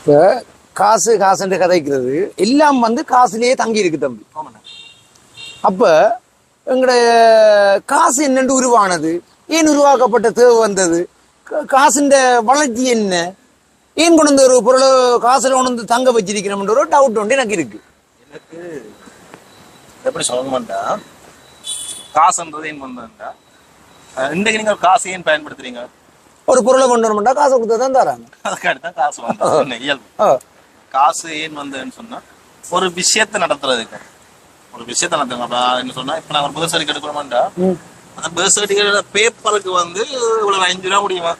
இப்போ காசு காசுன்ற கதைக்கிறது. எல்லாம் வந்து காசுலேயே தங்கி இருக்கு தம்பி. அப்போ எங்களுடைய காசு என்னென்று உருவானது? ஏன் உருவாக்கப்பட்ட தேவை வந்தது? கா- காசுன்ற வளர்ச்சி என்ன? ஏன் கொண்டு வந்து ஒரு பொருளை காசுல கொண்டு வந்து தங்க வச்சிருக்கிறோம்ன்ற ஒரு டவுட் ஒன்று எனக்கு இருக்கு. எனக்கு எப்படி சொல்லணும்டா? காசுன்றது ஏன் வந்ததுண்டா இன்றைக்கு நீங்கள் காசு ஏன் பயன்படுத்துறீங்க? ஒரு பொருளை கொண்டு வரணும்டா காசை கொடுத்தா தான் தராங்க. அதுக்காக காசு என்ன இயல்பு. காசு ஏன் வந்ததுன்னு சொன்னா ஒரு விஷயத்தை நடத்துறதுக்கு. ஒரு விஷயத்தை நடத்துங்க என்ன சொன்னா இப்ப நான் ஒரு பர்த் சர்டிஃபிகேட் எடுக்கணுமாண்டா அந்த பர்த் சர்டிஃபிகேட் பேப்பருக்கு வந்து இவ்வளவு அஞ்சு ரூபா முடியுமா.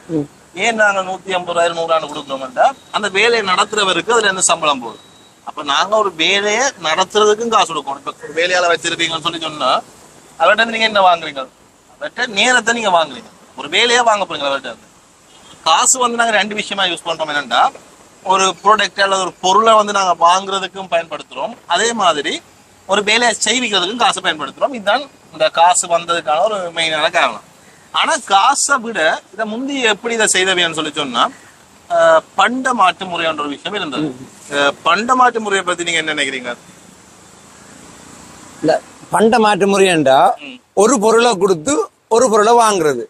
ஏன் நாங்க நூத்தி ஐம்பது ரூபாய் நூறாண்டு கொடுக்குறோம்டா அந்த வேலையை நடத்துறவருக்கு அதுல இருந்து சம்பளம் போகுது. அப்ப நாங்க ஒரு வேலையை நடத்துறதுக்கும் காசு கொடுக்கணும். இப்ப ஒரு வேலையால வச்சிருக்கீங்கன்னு சொல்லி சொன்னா அவர்கிட்ட நீங்க என்ன வாங்குறீங்க? அவர்கிட்ட நேரத்தை நீங்க வாங்குறீங்க. ஒரு வேலையா வாங்க போறீங்க அவர்கிட்ட காசு வந்து நாங்க ரெண்டு விஷயமா யூஸ் பண்றோம். என்னன்னா ஒரு ப்ராடக்ட் அல்லது ஒரு பொருளை வந்து நாங்க வாங்குறதுக்கும் பயன்படுத்துறோம். அதே மாதிரி ஒரு வேலையை செய்விக்கிறதுக்கும் காசு பயன்படுத்துறோம். இதுதான் இந்த காசு வந்ததுக்கான ஒரு மெயினான காரணம். ஆனா காசை விட இதை முந்தி எப்படி இதை செய்தவைன்னு சொல்லி சொன்னா ஆஹ், பண்ட மாற்று முறைன்ற ஒரு விஷயம் இருந்தது. பண்ட மாற்று முறையை பத்தி நீங்க என்ன நினைக்கிறீங்க? பண்ட மாற்று முறையண்டா ம். ஒரு பொருளை கொடுத்து ஒரு பொருளை வாங்குறது.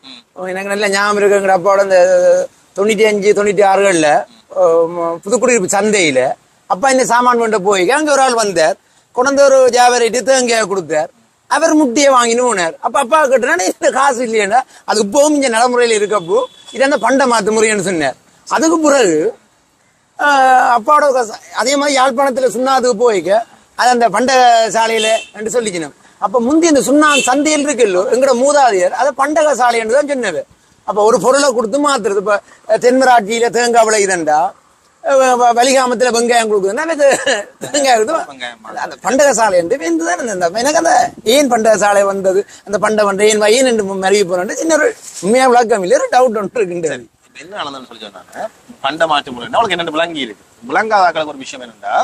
எனக்கு நல்ல ஞாபகம் இருக்கு அப்பாவோட இந்த தொண்ணூத்தி அஞ்சு தொண்ணூத்தி ஆறுகள்ல புதுக்குடியிருப்பு சந்தையில. அப்பா இந்த சாமான் கொண்டு போய் அங்கே ஒரு ஆள் வந்தார். கொண்டு ஒரு ஜாவரைட்டு தேங்காய் கொடுத்தார். அவர் முட்டியை வாங்கின்னு போனார். அப்ப அப்பா கிட்ட இந்த காசு இல்லையா அது இப்போவும் இங்க நடைமுறையில இருக்கப்போ இது அந்த பண்ட மாத்து முறைன்னு சொன்னார். அதுக்கு பிறகு அப்பாவோட அதே மாதிரி யாழ்ப்பாணத்துல அதுக்கு போய்க்க அது அந்த பண்ட சாலையில என்று சொல்லிக்கணும். அப்ப முந்தி இந்த சுண்ணா சந்தையில் இருக்குல்லோ எங்கட மூதாதையர் அதை பண்டக சாலை என்று தான் சொன்னது. அப்ப ஒரு பொருளை கொடுத்து மாத்துறது. இப்ப தென்மராட்சியில தேங்காய் விலை இதண்டா அஹ், வ- வலிகாமத்துல வெங்காயம் கொடுக்குதுன்னா அது தேங்காய் பண்டக சாலை என்று இருந்தது. எனக்கு அந்த ஏன் பண்டக சாலை வந்தது? அந்த பண்டை பண்ட ஏன் ஏன் என்று மறிய போறேன் சின்ன ஒரு உண்மையா விளக்கம் இல்லை ஒரு டவுட் ஒன்று இருக்கின்றது. இப்ப என்ன ஆனதுன்னு சொல்லி சொன்னாங்க? பண்ட மாற்று முறை அவளுக்கு என்னென்ன விளங்கி இருக்கு? விளங்காதாக்களுக்கு ஒரு விஷயம் என்னன்னா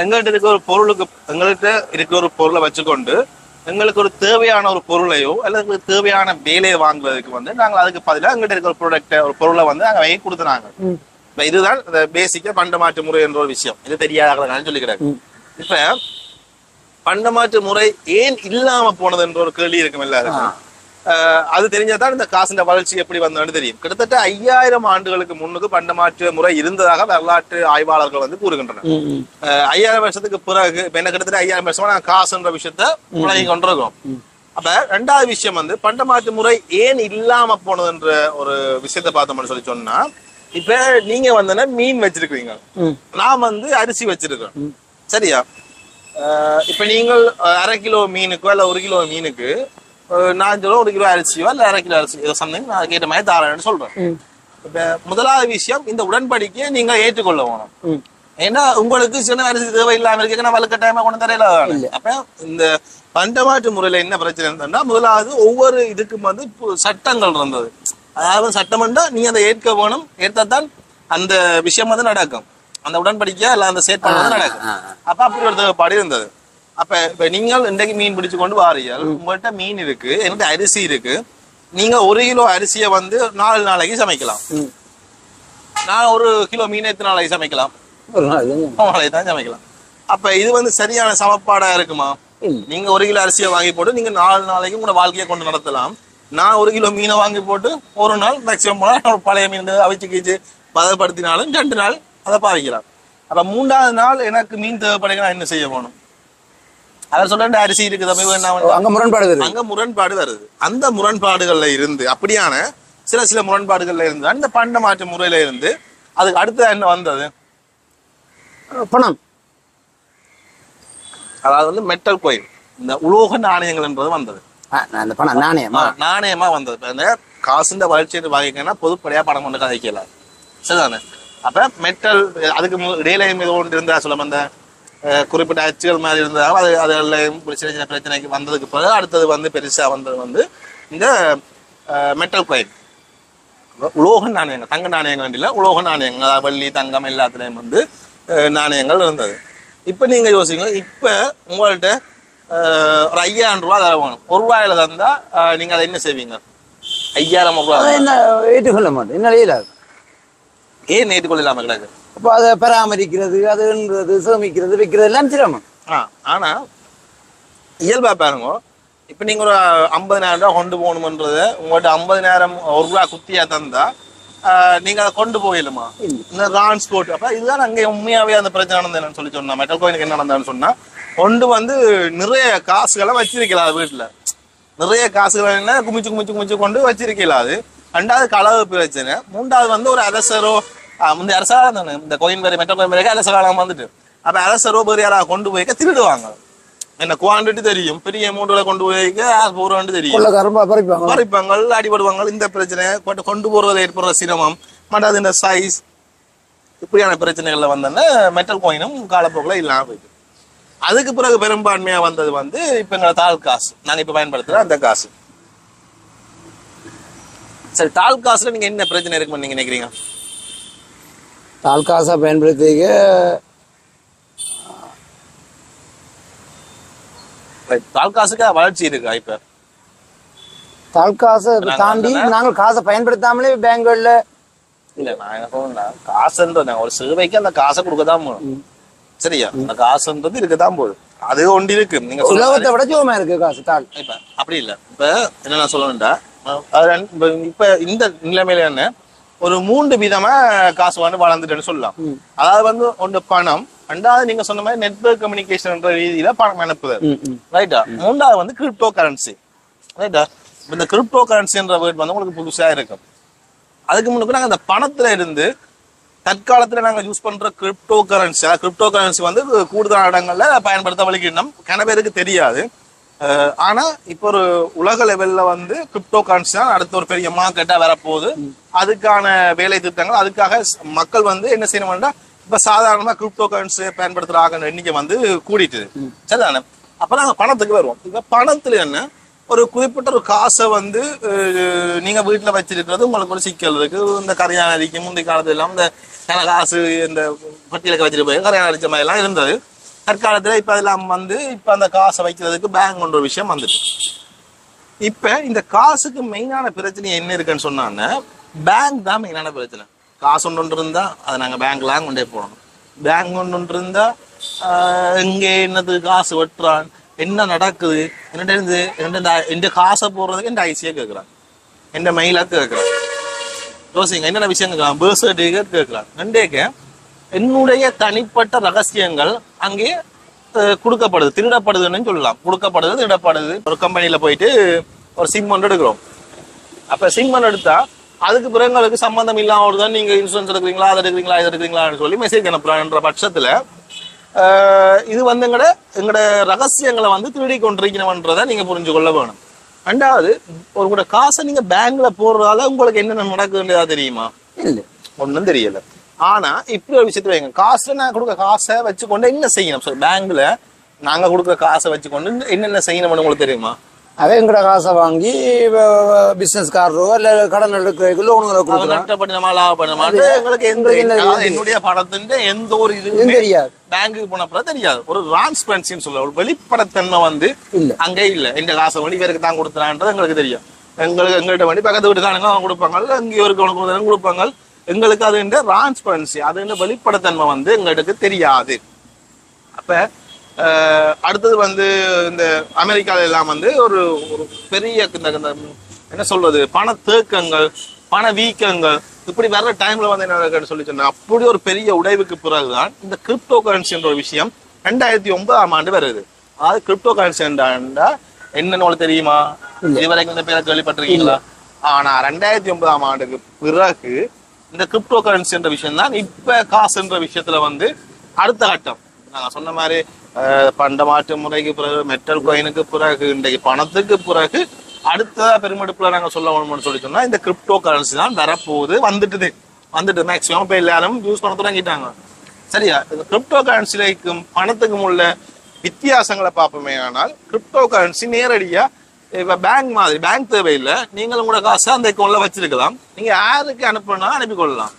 எங்கள்கிட்ட இருக்க ஒரு பொருளுக்கு எங்கள்கிட்ட இருக்க ஒரு பொருளை வச்சுக்கொண்டு எங்களுக்கு ஒரு தேவையான ஒரு பொருளையோ அல்லது எங்களுக்கு தேவையான வேலையை வாங்குவதற்கு வந்து நாங்கள் அதுக்கு பதிலாக எங்கள்கிட்ட இருக்க ஒரு ப்ராடக்ட் ஒரு பொருளை வந்து நாங்கள் வாங்கி கொடுத்துனாங்க இப்ப இதுதான் இந்த பேசிக்கா பண்ட மாற்று முறை என்ற ஒரு விஷயம். இது தெரியாத சொல்லிக்கிறாங்க. இப்ப பண்ட மாற்று முறை ஏன் இல்லாம போனது என்ற ஒரு கேள்வி இருக்கும் எல்லாருக்கும். அது தெரிஞ்சாதான் இந்த காசுன்ற வளர்ச்சி எப்படி வந்ததுன்னு தெரியும். கிட்டத்தட்ட ஐயாயிரம் ஆண்டுகளுக்கு முன்னுக்கு பண்ட மாற்று முறை இருந்ததாக வரலாற்று ஆய்வாளர்கள் வந்து கூறுகின்றனர். ஐயாயிரம் வருஷத்துக்கு பிறகு என்ன கிட்டத்தட்ட ஐயாயிரம் வருஷமா நாங்க காசுன்ற விஷயத்த உலகி கொண்டிருக்கிறோம். அப்ப ரெண்டாவது விஷயம் வந்து பண்ட மாற்று முறை ஏன் இல்லாம போனதுன்ற ஒரு விஷயத்த பார்த்தோம்னு சொல்லி சொன்னா இப்ப நீங்க வந்து மீன் வச்சிருக்கீங்க. நான் வந்து அரிசி வச்சிருக்கேன் சரியா? இப்ப நீங்கள் அரை கிலோ மீனுக்கோ இல்ல ஒரு கிலோ மீனுக்கு நான் சொல்ல ஒரு கிலோ அரிசியோ இல்ல அரை கிலோ அரிசி ஏதோ சம்திங் நான் கேட்ட மாதிரி தாரேன்னு சொல்றேன். இப்ப முதலாவது விஷயம் இந்த உடன்படிக்கையை நீங்க ஏற்றுக்கொள்ள வேணும். ஏன்னா உங்களுக்கு சின்ன அரிசி தேவை இல்லாம இருக்கு வலுக்கட்டாயமா கொண்டு தரையில அப்ப இந்த பண்டமாற்று முறையில என்ன பிரச்சனை இருந்ததுன்னா முதலாவது ஒவ்வொரு இதுக்கும் வந்து சட்டங்கள் இருந்தது. அதாவது சட்டம்னா நீ அதை ஏற்க வேணும். ஏற்றாதான் அந்த விஷயம் வந்து நடக்கும். அந்த உடன்படிக்கை இல்ல அந்த செயற்பாடு வந்து நடக்கும். அப்ப அப்படி ஒரு தேவைப்பாடு இருந்தது. அப்ப இப்ப நீங்கள் இன்றைக்கு மீன் பிடிச்சு கொண்டு வாரீர்கள். உங்கள்கிட்ட மீன் இருக்கு என்கிட்ட அரிசி இருக்கு. நீங்க ஒரு கிலோ அரிசியை வந்து நாலு நாளைக்கு சமைக்கலாம். நான் ஒரு கிலோ மீன் எத்தனை நாளைக்கு சமைக்கலாம்? நாளைக்கு தான் சமைக்கலாம். அப்ப இது வந்து சரியான சமப்பாடா இருக்குமா. நீங்க ஒரு கிலோ அரிசியை வாங்கி போட்டு நீங்க நாலு நாளைக்கு உங்களோட வாழ்க்கையை கொண்டு நடத்தலாம். நான் ஒரு கிலோ மீனை வாங்கி போட்டு ஒரு நாள் மேக்சிமம் போனா ஒரு பழைய மீன் அவிச்சு கீச்சு பதப்படுத்தினாலும் ரெண்டு நாள் அதை பாவிக்கலாம். அப்ப மூன்றாவது நாள் எனக்கு மீன் தேவைப்படுங்க நான் என்ன செய்ய போகணும்? அவர் சொல்ற அரிசி இருக்குது அங்க முரண்பாடு வருது. அங்க முரண்பாடு வருது. அந்த முரண்பாடுகள்ல இருந்து அப்படியான சில சில முரண்பாடுகள்ல இருந்து அந்த பண்ட மாற்று முறையில இருந்து அதுக்கு அடுத்து என்ன வந்தது? பணம். அதாவது வந்து மெட்டல் கோயில் இந்த உலோக நாணயங்கள்ன்றது வந்தது. ஆ, அந்த பணம் நாணயமா? நாணயமா வந்தது. இந்த காசுன்ற வளர்ச்சி வகைக்கன்னா பொதுப்படையா பணம் கொண்டு கதைக்கல. சரிதானே? அப்ப மெட்டல் அதுக்கு இடையில ஒன்று இருந்தா சொல்ல அந்த அஹ், குறிப்பிட்ட அச்சுகள் மாதிரி இருந்தாலும் அது அதுல சின்ன சின்ன பிரச்சனைக்கு வந்ததுக்கு பிறகு அடுத்தது வந்து பெருசா வந்தது வந்து இந்த மெட்டல் கோயில் உலோக நாணயங்கள் தங்க நாணயங்கள் இல்ல உலோக நாணயங்கள் வெள்ளி தங்கம் எல்லாத்துலயும் வந்து நாணயங்கள் இருந்தது. இப்ப நீங்க யோசிங்க இப்ப உங்கள்ட்ட அஹ், ஒரு ஐயாயிரம் ரூபாய் தர வேணும். ஒரு ரூபாயில தந்தா அஹ், நீங்க அதை என்ன செய்வீங்க? ஐயாயிரம் ரூபாய் என்ன ஏற்றுக்கொள்ள மாட்டேன். என்ன ஏன் ஏற்றுக்கொள்ள இல்லாம கிடக்கு? அப்போ அதை பராமரிக்கிறது அதுன்றது சேமிக்கிறது விற்கிறது எல்லாம் சிரமம். ஆனா இயல்பா பாருங்க. இப்ப நீங்க ஒரு ஐம்பதினாயிரம் ரூபாய் கொண்டு போகணும்ன்றது உங்கள்ட்ட ஐம்பதினாயிரம் ஒரு ரூபா குத்தியா தந்தா நீங்க அதை கொண்டு போயிடுமா இந்த டிரான்ஸ்போர்ட் அப்ப இதுதான் அங்க உண்மையாவே அந்த பிரச்சனை நடந்ததுன்னு சொல்லி சொன்னா மெட்டல் கோயிலுக்கு என்ன நடந்ததுன்னு சொன்னா கொண்டு வந்து நிறைய காசுகளை வச்சிருக்கலாம் அது வீட்டுல. நிறைய காசுகள் என்ன குமிச்சு குமிச்சு குமிச்சு கொண்டு வச்சிருக்கலாம் அது. ரெண்டாவது களவு பிரச்சனை. மூன்றாவது வந்து ஒரு அரசரோ முந்தைய அரசாங்கம் தானே இந்த கோயின் பேர் மெட்டல் கோயின் பேருக்கு அரசாங்கம் வந்துட்டு அப்ப அரசரோ பெரிய யாராவது கொண்டு போய்க்க திருடுவாங்க என்ன குவான்டிட்டி தெரியும் பெரிய அமௌண்ட்ல கொண்டு போய்க்க போறோம்னு தெரியும் பறிப்பாங்க அடிபடுவாங்க இந்த பிரச்சனை கொண்டு கொண்டு போறது ஏற்படுற சிரமம் மற்றது இந்த சைஸ் இப்படியான பிரச்சனைகள்ல வந்தோன்னா மெட்டல் கோயினும் காலப்போக்கில் இல்லாம போயிட்டு அதுக்கு பிறகு பெரும்பான்மையா வந்தது வந்து இப்ப எங்களை தாள் காசு நாங்க இப்ப பயன்படுத்துற அந்த காசு சரி தாள் காசுல நீங்க என்ன பிரச்சனை இருக்குன்னு நீங்க நினைக்கிறீங்க தால் காசை பயன்படுத்திக்க Right. தாள் காசுக்கு வளர்ச்சி இருக்கா இப்ப? தால் காசை நாங்க தாண்டி நாங்கள் காசை பயன்படுத்தாமலே பேங்குகள்ல இல்ல நான் என்ன சொல்றேன்னா காசுன்றது ஒரு சேவைக்கு அந்த காசை கொடுக்கதான் போகணும். சரியா? அந்த காசுன்றது இருக்கதான் போகுது. அது ஒன்று இருக்கு. நீங்க சொல்ல உலகத்தை விட ஜோமா இருக்கு காசு தாள் இப்ப அப்படி இல்ல. இப்ப என்ன நான் சொல்லணும்டா? இப்ப இந்த நிலைமையில என்ன? ஒரு மூன்று விதமா காசு வந்து வளர்ந்துட்டுன்னு சொல்லலாம். அதாவது வந்து ஒன்று பணம் ரெண்டாவது நீங்க சொன்ன மாதிரி நெட்வொர்க் கம்யூனிகேஷன் ரீதியில பணம் அனுப்புதல். ரைட்டா மூன்றாவது வந்து கிரிப்டோ கரன்சி ரைட்டா இந்த கிரிப்டோ கரன்சின்ற வேர்ட் வந்து உங்களுக்கு புதுசா இருக்கும். அதுக்கு முன்னுக்கு நாங்க அந்த பணத்துல இருந்து தற்காலத்துல நாங்க யூஸ் பண்ற கிரிப்டோ கரன்சி கிரிப்டோ கரன்சி வந்து கூடுதலான இடங்கள்ல பயன்படுத்த வலிக்கணும் கன பேருக்கு தெரியாது. ஆனா இப்போ ஒரு உலக லெவல்ல வந்து கிரிப்டோ கரன்சி தான் அடுத்த ஒரு பெரிய மார்க்கெட்டா வரப்போகுது. அதுக்கான வேலை திட்டங்கள் அதுக்காக மக்கள் வந்து என்ன செய்யணும்னா இப்ப சாதாரணமா கிரிப்டோ கரன்சி பயன்படுத்துற ஆக எண்ணிக்கை வந்து கூடிட்டு. சரிதானே? அப்ப நாங்க பணத்துக்கு வருவோம். இப்ப பணத்துல என்ன? ஒரு குறிப்பிட்ட ஒரு காசை வந்து நீங்க வீட்டுல வச்சிருக்கிறது உங்களுக்கு ஒரு சிக்கல் இருக்கு. இந்த கரையான் அடிக்க முந்தைய காலத்துல எல்லாம் இந்த காசு இந்த பட்டியலுக்கு வச்சிட்டு போய் கரையான் அடிச்ச மாதிரி எல்லாம் இருந்தது. தற்காலத்துல இப்ப அதெல்லாம் வந்து இப்ப அந்த காசை வைக்கிறதுக்கு பேங்க் ஒரு விஷயம் வந்துட்டு. இப்ப இந்த காசுக்கு மெயினான பிரச்சனை என்ன இருக்குன்னு சொன்னான்னா பேங்க் தான் மெயினான பிரச்சனை. காசு ஒன்று ஒன்று இருந்தா அதை நாங்க பேங்க்லாம் கொண்டே போகணும் பேங்க் ஒன்று ஒன்று இருந்தா ஆஹ், என்னது காசு வெட்டுறான். என்ன நடக்குது? என்னட்ட இருந்து என்னட்ட காசை போடுறதுக்கு இந்த ஐசியா கேட்குறான். எந்த மெயிலாக கேட்குறான். யோசிங்க என்னென்ன விஷயம் கேட்கலாம் பேர்த் சர்டிஃபிகேட் கேட்கலாம் ரெண்டேக்க என்னுடைய தனிப்பட்ட ரகசியங்கள் அங்கே கொடுக்கப்படுது திருடப்படுதுன்னு சொல்லலாம். கொடுக்கப்படுது திருடப்படுது. ஒரு கம்பெனில போயிட்டு ஒரு சிம் ஒன்று எடுக்கிறோம். அப்ப சிம் ஒன்று எடுத்தா அதுக்கு பிறகு எங்களுக்கு சம்பந்தம் இல்லாம ஒரு தான் நீங்க இன்சூரன்ஸ் எடுக்கிறீங்களா அதை எடுக்கிறீங்களா இதை எடுக்கிறீங்களான்னு சொல்லி மெசேஜ் அனுப்புறான்ற பட்சத்துல இது வந்து எங்கட எங்கட ரகசியங்களை வந்து திருடி கொண்டிருக்கணும்ன்றதை நீங்க புரிஞ்சு கொள்ள வேணும். ரெண்டாவது ஒரு கூட காசை நீங்க பேங்க்ல போடுறதால உங்களுக்கு என்னென்ன நடக்குதுன்றதா தெரியுமா? இல்லை. ஒண்ணும் தெரியல. ஆனா இப்படி ஒரு விஷயத்துல வைங்க. காசை நான் கொடுக்க காசை வச்சுக்கொண்டு என்ன செய்யணும்? சார் பேங்க்ல நாங்க கொடுக்குற காசை வச்சுக்கொண்டு என்னென்ன செய்யணும்னு உங்களுக்கு தெரியுமா? அவன் எங்கட காசை வாங்கி பிசினஸ் காரரோ இல்ல கடன் எடுக்க லோனுங்களை அவங்க கொடுக்குறான் நஷ்டப்படுமா லாபப்படுமா எங்களுக்கு எந்த என்னுடைய பணத்தின் எந்த ஒரு இது தெரியாது. பேங்க்குக்கு போனப்பறம் தெரியாது. ஒரு டிரான்ஸ்பரன்சின்னு சொல்ல ஒரு வெளிப்படைத்தன்மை வந்து இல்ல. அங்கே இல்ல. இந்த காசை வண்டி பேருக்கு தான் கொடுத்துறான்றது எங்களுக்கு தெரியும். எங்களுக்கு எங்கள்கிட்ட வண்டி பக்கத்து வீட்டுக்காரங்க அவங்க கொடுப்பாங்க. ஒரு கொடுக்குறவங்க கொடுப்பாங்க. எங்களுக்கு அது டிரான்ஸ்பரன்சி அது வெளிப்படைத்தன்மை வந்து எங்களுக்கு தெரியாது. அப்ப அடுத்தது வந்து இந்த அமெரிக்கால எல்லாம் வந்து ஒரு ஒரு பெரிய இந்த என்ன சொல்றது பண தேக்கங்கள் பண வீக்கங்கள் இப்படி வர்ற டைம்ல வந்து என்ன சொல்லி சொன்னா அப்படி ஒரு பெரிய உடைவுக்கு பிறகுதான் இந்த கிரிப்டோ கரன்சின்ற ஒரு விஷயம் ரெண்டாயிரத்தி ஒன்பதாம் ஆண்டு வருது. அதாவது கிரிப்டோ கரன்சி என்னன்னு உங்களுக்கு தெரியுமா? இதுவரைக்கும் இந்த பேரை கேள்விப்பட்டிருக்கீங்களா? ஆனா ரெண்டாயிரத்தி ஒன்பதாம் ஆண்டுக்கு பிறகு இந்த கிரிப்டோ கரன்சின்ற விஷயம் தான் இப்ப காசுன்ற விஷயத்துல வந்து அடுத்த கட்டம். நாங்க சொன்ன மாதிரி அஹ், பண்ட மாற்று முறைக்கு பிறகு மெட்டல் கோயினுக்கு பிறகு இன்றைக்கு பணத்துக்கு பிறகு அடுத்த பெருமெடுப்புல நாங்க சொல்ல வேணும்னு சொல்லி சொன்னா இந்த கிரிப்டோ கரன்சி தான் வரப்போகுது வந்துட்டுது. வந்துட்டு மேக்சிமம் இப்ப எல்லாரும் யூஸ் பண்ண தொடங்கிட்டாங்க. சரியா? இந்த கிரிப்டோ கரன்சிலைக்கும் பணத்துக்கும் உள்ள வித்தியாசங்களை பார்ப்போமே ஆனால் கிரிப்டோ கரன்சி நேரடியாக இப்போ பேங்க் மாதிரி பேங்க் தேவையில்லை. நீங்களும் கூட காசை அந்த அக்கௌண்ட்ல வச்சிருக்கலாம். நீங்க யாருக்கு அனுப்பணும்னா அனுப்பி கொள்ளலாம்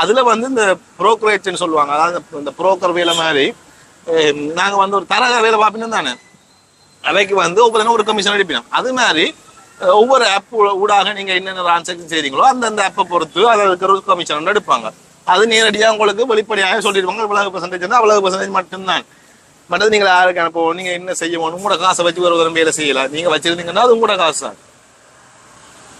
அதுல வந்து இந்த புரோக்கரேஜ்னு சொல்லுவாங்க. அதாவது இந்த புரோக்கர் வேலை மாதிரி நாங்கள் நாங்க வந்து ஒரு தரக வேலை பார்ப்பீங்க தானே? அவைக்கு வந்து ஒவ்வொரு ஒரு கமிஷன் அடிப்பினோம் அது மாதிரி ஒவ்வொரு ஆப் ஊடாக நீங்க என்னென்ன டிரான்சாக்ஷன் செய்கிறீங்களோ அந்தந்த ஆப்பை பொறுத்து அதை இருக்கிற ஒரு கமிஷன் எடுப்பாங்க. அது நேரடியாக உங்களுக்கு வெளிப்படையாக சொல்லிடுவாங்க. இவ்வளவு பெர்சன்டேஜ் அவ்வளவு பர்சன்டேஜ் மட்டும்தான். மற்றது நீங்கள் யாருக்கு அனுப்பவும் நீங்க என்ன செய்யணும் உங்களோட காசை வச்சு ஒரு ஒரு வேலை செய்யலாம் நீங்க வச்சிருந்தீங்கன்னா அது உங்களோட காசு? தான்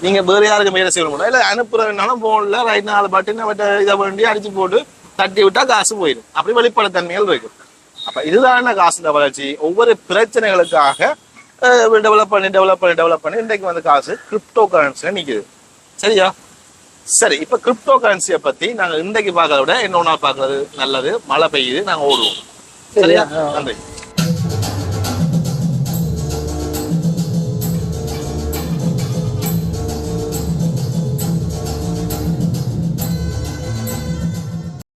நீங்க வேற யாருக்கு வேலை செய்ய முடியும் இல்ல அனுப்புறதுனாலும் போன்ல ரைட் நாலு பட்டன் இதை வேண்டி அடிச்சு போட்டு தட்டி விட்டா காசு போயிடும். அப்படி வெளிப்படைத்தன்மைகள் இருக்கு அப்ப இதுதான காசுல வளர்ச்சி. ஒவ்வொரு பிரச்சனைகளுக்காக டெவலப் பண்ணி டெவலப் பண்ணி டெவலப் பண்ணி இன்றைக்கு வந்து காசு கிரிப்டோ கரன்சில நிக்குது. சரியா? சரி இப்ப கிரிப்டோ கரன்சியை பத்தி நாங்க இன்றைக்கு பார்க்கறத விட இன்னொரு நாள் பார்க்கறது நல்லது. மழை பெய்யுது நாங்க ஓடுவோம். சரியா நன்றி